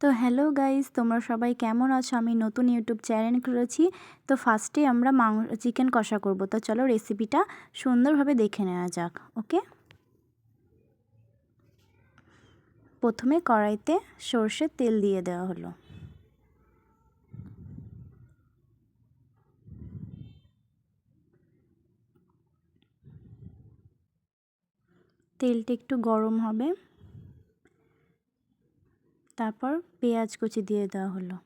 তো hello guys, তোমরা সবাই কেমন আছো? আমি নতুন ইউটিউব চ্যানেল করেছি তো ফার্স্টে আমরা মাং, চিকেন কষা করব। তো চলো রেসিপিটা সুন্দরভাবে দেখে নেওয়া যাক, ওকে? প্রথমে কড়াইতে সর্ষের তেল দিয়ে দেওয়া হলো। তেলটা একটু গরম হবে। তারপর পেঁয়াজ কুচি দিয়ে দেওয়া হলো।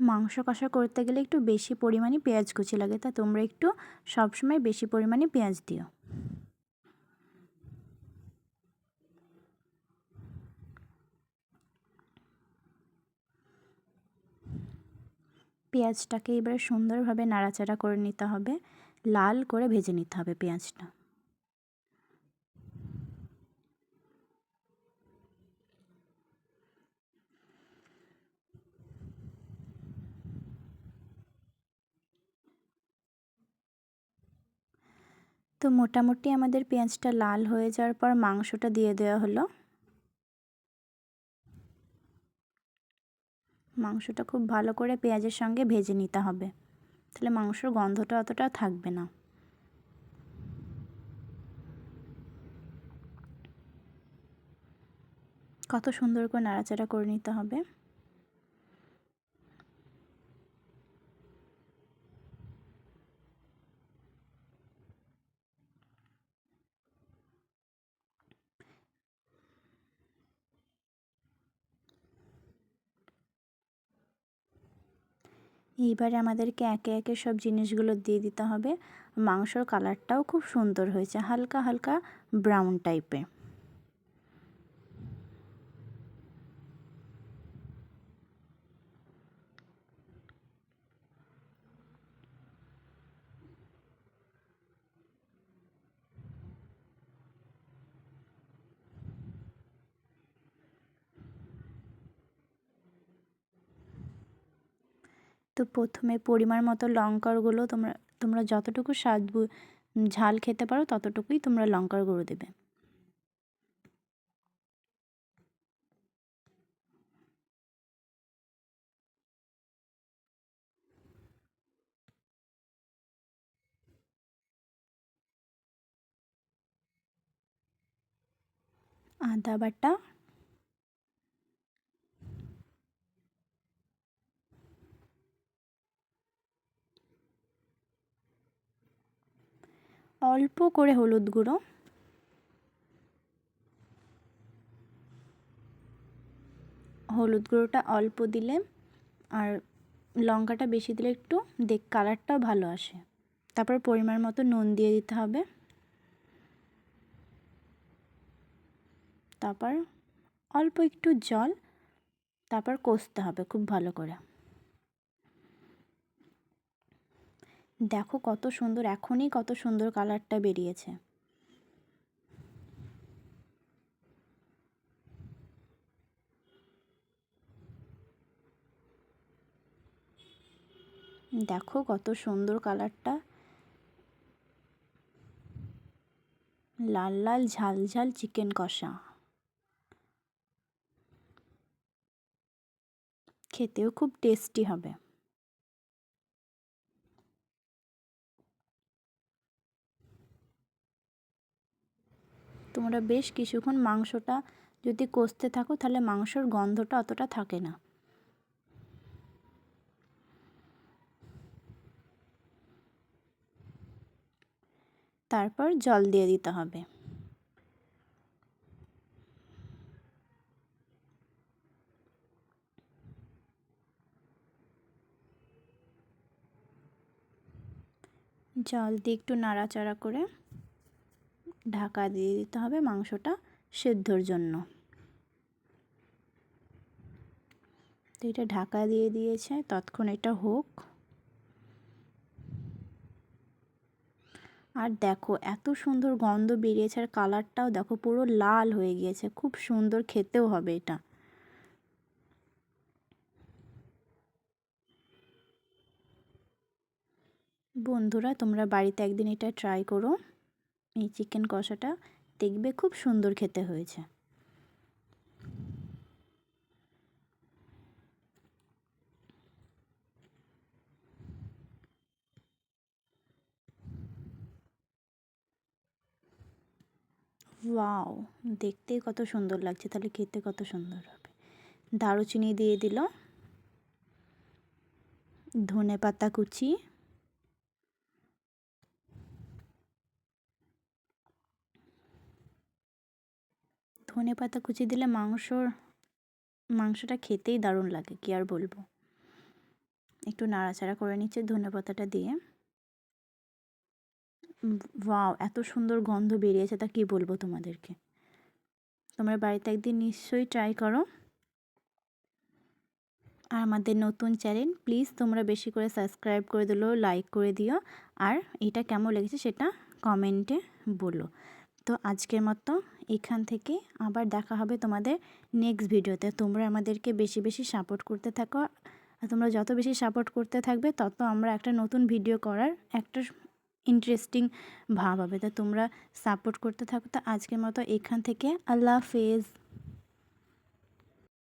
মাংস কষা করতে গেলে একটু বেশি পরিমাণে পেঁয়াজ কুচি লাগে, তা তোমরা একটু সবসময় বেশি পরিমাণে পেঁয়াজ দিও। পেঁয়াজটাকে এবারে সুন্দরভাবে নাড়াচাড়া করে নিতে হবে, লাল করে ভেজে নিতে হবে পেঁয়াজটা। তো মোটামুটি আমাদের পেঁয়াজটা লাল হয়ে যাওয়ার পর মাংসটা দিয়ে দেওয়া হলো। মাংসটা খুব ভালো করে পেঁয়াজের সঙ্গে ভেজে নিতে হবে। তাহলে মাংসর গন্ধটা অতটা থাকবে না। কত সুন্দর করে নাড়াচাড়া করে নিতে হবে। এইবারে আমাদেরকে একে একে সব জিনিসগুলো দিয়ে দিতে হবে। মাংসর কালারটাও খুব সুন্দর হয়েছে, হালকা হালকা ব্রাউন টাইপের তো প্রথমে পরিমাণ মতো লঙ্কার গুঁড়ো তোমরা তোমরা যতটুকু স্বাদ ঝাল খেতে পারো ততটুকুই তোমরা লঙ্কার গুঁড়ো দেবে। আদা বাটা অল্প করে হলুদ গুঁড়ো। হলুদ গুঁড়োটা অল্প দিলে আর লঙ্কাটা বেশি দিলে একটু দেখ কালারটাও ভালো আসে। তারপর পরিমাণ মতো নুন দিয়ে দিতে হবে। তারপর অল্প একটু জল, তারপর কষতে হবে খুব ভালো করে। দেখো কত সুন্দর, এখনই কত সুন্দর কালারটা বেরিয়েছে। দেখো কত সুন্দর কালারটা। লাল লাল ঝাল ঝাল চিকেন কষা। খেতেও খুব টেস্টি হবে। তোমরা বেশ কিছুক্ষণ মাংসটা যদি কষতে থাকো, তাহলে মাংসর গন্ধটা অতটা থাকে না। তারপর জল দিয়ে দিতে হবে। জল দিয়ে একটু নাড়াচাড়া করে ঢাকা দিয়ে দিতে হবে মাংসটা সেদ্ধর জন্য। তো এটা ঢাকা দিয়ে দিয়েছে তৎক্ষণ এটা হোক। আর দেখো, এত সুন্দর গন্ধ বেরিয়েছে আর কালারটাও দেখো পুরো লাল হয়ে গিয়েছে, খুব সুন্দর খেতেও হবে এটা। বন্ধুরা, তোমরা বাড়িতে একদিন এটা ট্রাই করো। এই চিকেন কষাটা দেখবে খুব সুন্দর খেতে হয়েছে। ওয়াও, দেখতে কত সুন্দর লাগছে, তাহলে খেতে কত সুন্দর হবে। দারুচিনি দিয়ে দিল। ধনে পাতা কুচি। ধনে পাতা কুচি দিলে মাংসর, মাংসটা খেতেই দারুণ লাগে, কি আর বলব? একটু নাড়াচাড়া করে নিচ্ছে ধনে পাতাটা দিয়ে। ওয়াও, এত সুন্দর গন্ধ বেরিয়েছে, তা কি বলব তোমাদেরকে? তোমরা বাড়িতে একদিন নিশ্চয়ই ট্রাই করো। আর আমাদের নতুন চ্যানেল প্লিজ তোমরা বেশি করে সাবস্ক্রাইব করে দিলো লাইক করে দিও। আর এটা কেমন লেগেছে সেটা কমেন্টে বলো। তো আজকের মতো এখান থেকে আবার দেখা হবে তোমাদের নেক্সট ভিডিওতে তোমরা আমাদেরকে বেশি বেশি সাপোর্ট করতে থাকো। আর তোমরা যত বেশি সাপোর্ট করতে থাকবে, তত আমরা একটা নতুন ভিডিও করার একটা ইন্টারেস্টিং ভাব হবে। তা তোমরা সাপোর্ট করতে থাকো। তো আজকের মতো এখান থেকে। আল্লাহ হাফেজ।